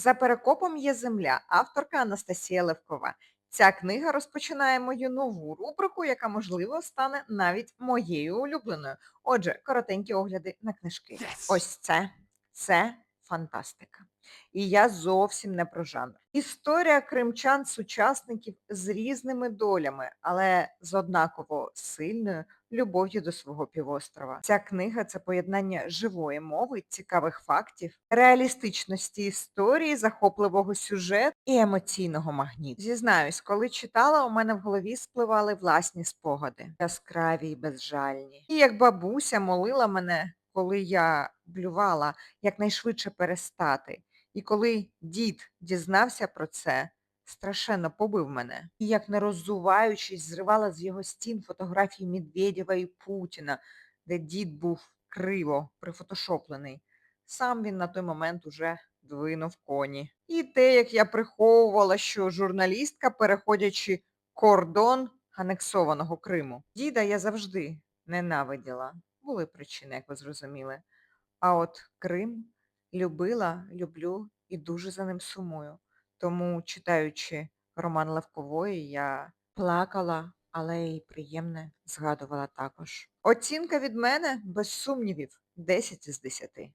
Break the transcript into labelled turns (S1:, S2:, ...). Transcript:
S1: За перекопом є земля, авторка Анастасія Левкова. Ця книга розпочинає мою нову рубрику, яка, можливо, стане навіть моєю улюбленою. Отже, коротенькі огляди на книжки. Ось це, це фантастика. І я зовсім не про жанр. Історія кримчан-сучасників з різними долями, але з однаково сильною любов'ю до свого півострова. Ця книга це поєднання живої мови, цікавих фактів, реалістичності історії, захопливого сюжету і емоційного магніту. Зізнаюсь, коли читала, у мене в голові спливали власні спогади, яскраві й безжальні. І як бабуся молила мене, коли я блювала, якнайшвидше перестати. І коли дід дізнався про це, страшенно побив мене. І як не роззуваючись, зривала з його стін фотографії Медведєва і Путіна, де дід був криво прифотошоплений. Сам він на той момент уже двинув коні. І те, як я приховувала, що журналістка, переходячи кордон анексованого Криму. Діда я завжди ненавиділа. Були причини, як ви зрозуміли. А от Крим любила, люблю і дуже за ним сумую. Тому, читаючи роман Левкової, я плакала, але й приємне згадувала також. Оцінка від мене, без сумнівів, 10 із 10.